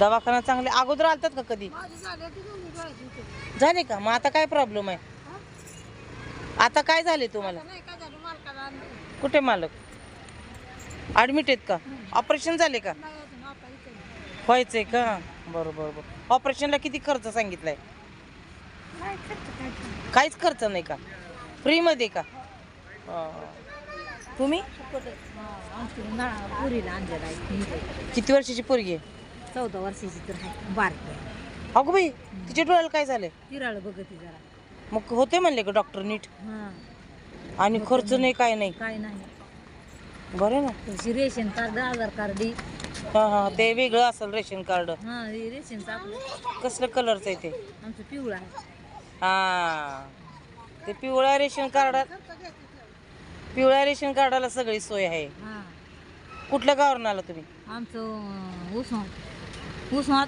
दवाखाना चांगले अगोदर आलतात का कधी? झाली की? मग आता काय प्रॉब्लेम आहे? आता काय झाले तुम्हाला. कुठे मालक? ऍडमिट आहेत का? ऑपरेशन झाले का? व्हायचंय का? बरोबर बरोबर ऑपरेशनला किती खर्च सांगितलाय? काहीच खर्च नाही का? फ्रीमध्ये का? हा. तुम्ही. किती वर्षाची पोरगी आहे? चौदा वर्षाची तर आहे. बारकी. अगो बाई तिच्या डोळ्याला काय झालंय? तिराळ बघती जरा. मग होते म्हणले का डॉक्टर नीट? हा. आणि खर्च नाही काय नाही? काय नाही. बरं ना. तुझी रेशन कार्ड आधार कार्ड ही. हा हा ते वेगळं असेल रेशन कार्ड. हा हे रेशनचं आपलं कसलं कलरचं आहे ते? आमचं पिवळं आहे. हा. ते पिवळ्या रेशन कार्ड पिवळ्या रेशन कार्डाला सगळी सोय आहे. हा. कुठल्या गावावरून आला तुम्ही? आमचं उस्मात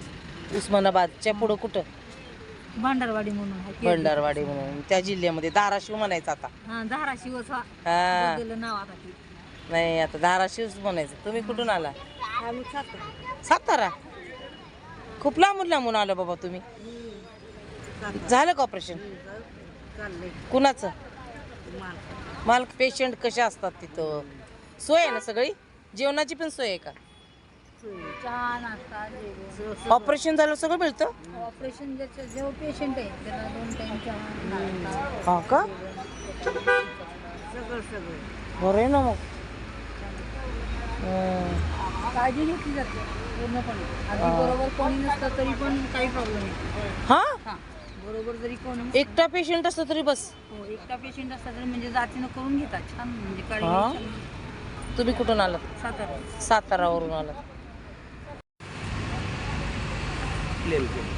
उस्मानाबादच्या पुढं कुठं? भांडारवाडी म्हणून आहे. भंडारवाडी म्हणून. त्या जिल्ह्यामध्ये धाराशिव म्हणायचं आता. हा धाराशिवच हा. हा. बदललं नाव आता ते. नाही आता धाराशिवच म्हणायचं. तुम्ही कुठून आला? आम्ही सातारा. सातारा? खूप लांबून लांबून आलं बाबा तुम्ही. झालं का ऑपरेशन चाललंय. कुणाचं? माल. माल पेशंट कसे असतात तिथं? सोय आहे ना सगळी? जेवणाची पण सोय आहे का? चहा नाश्ता जेवण. ऑपरेशन झालं सगळं मिळतं? ऑपरेशन ज्याचं जेव्हा पेशंट आहे त्याला दोन टाइम चहा नाश्ता हा का? सगळं सगळं. बरं आहे ना मग. हम्म. काळजी घेतली जाते पूर्णपणे. आधी बरोबर कोणी नसतं तरी पण काही प्रॉब्लेम नाही. हा? हा. बरोबर जरी कोणी एकटा पेशंट असतो तरी बस. हो एकटा पेशंट असला तरी म्हणजे जातीनं करून घेतात छान म्हणजे हा? काळजी. तुम्ही कुठून आलात? सातारा. सातारावरून आलात.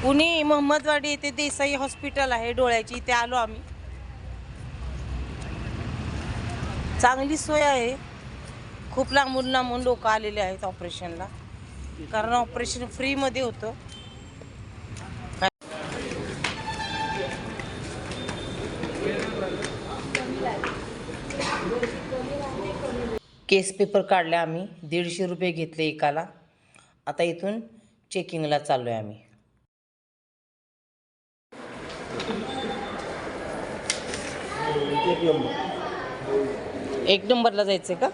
पुणे मोहम्मदवाडी येथे देसाई हॉस्पिटल आहे डोळ्याची इथे आलो आम्ही. चांगली सोय आहे. खूप लांबून लांबून लोक आलेले आहेत ऑपरेशनला. कारण ऑपरेशन फ्रीमध्ये होतं. केस पेपर काढले आम्ही. दीडशे रुपये घेतले एकाला. आता इथून चेकिंगला चाललो आहे आम्ही. एक नंबरला जायचंय का?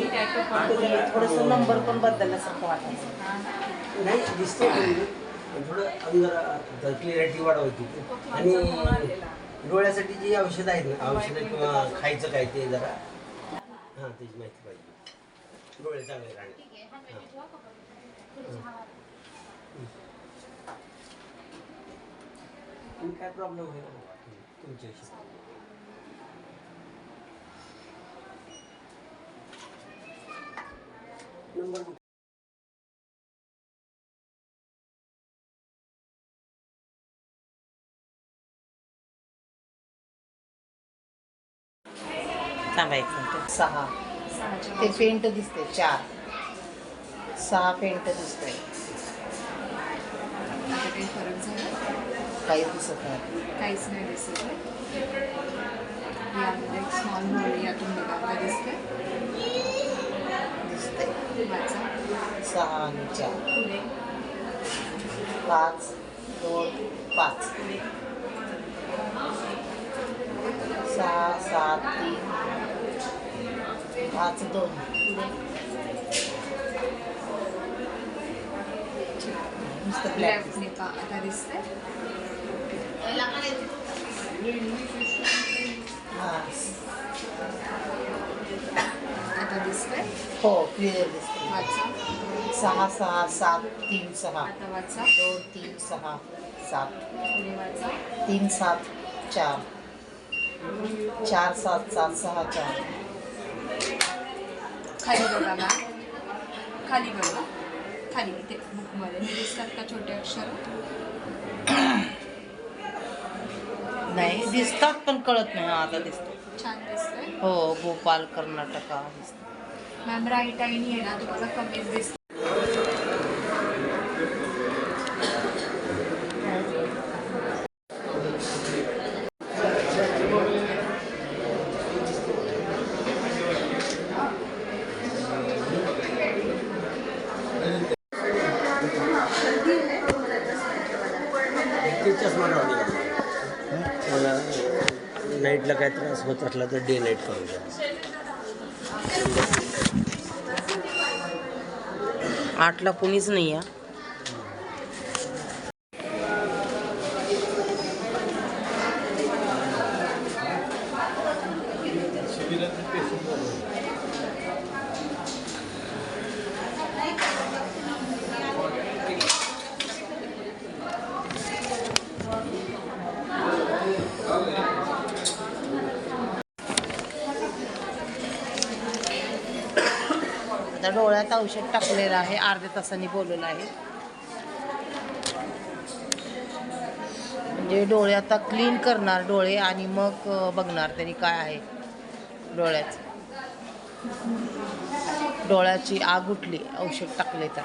थोडस नंबर पण वाटायचं नाही दिसतो थोडं अजून जरा क्लिअरिटी वाढवायची आणि डोळ्यासाठी जी औषधं आहेत ना औषधं किंवा खायचं काय ते जरा. हां त्याची माहिती पाहिजे. डोळे चांगले राहणे हां. आणि काय प्रॉब्लेम होईल तुमच्याशी नंबर थांबा एक मिनिट सहा ते पेंट दिसते चार. सहा पेंट दिसते काही फरक झाला? काही दिसत नाही. काहीच नाही दिसत यामध्ये एक स्मॉल होल यातून बघायला दिसते दिसते वाचा. सहा आणि चार. पाच दोन पाच. सहा सात तीन. पाच दोन. नुसतं ब्लॅक आता दिसते हां. आता दिसते हो क्लिअर दिसते वाचा. सहा सहा सात तीन सहा. आता वाचा. दोन तीन सहा सात. पुढे वाचा. तीन सात चार. चार सात सात सहा चार. खाली बघा मॅम खाली. बघा खाली इथे बुकमध्ये दिसतात का छोटे अक्षर? नाही दिसतात पण कळत नाही. हा आता दिसतो छान दिसतंय. हो भोपाल कर्नाटक दिसतो मॅम राईट आईनी आहे ना तुम्हाला कमीच दिसतं नाईटला काय त्रास होत असला तर डे नाईट करू शकतो. आठला कोणीच नाही आहे आता डोळ्यात औषध टाकलेलं आहे अर्ध्या तासांनी बोलवलं आहे. म्हणजे डोळे आता क्लीन करणार डोळे आणि मग बघणार त्यांनी काय आहे डोळ्याचं. डोळ्याची आग उठली औषध टाकले तर.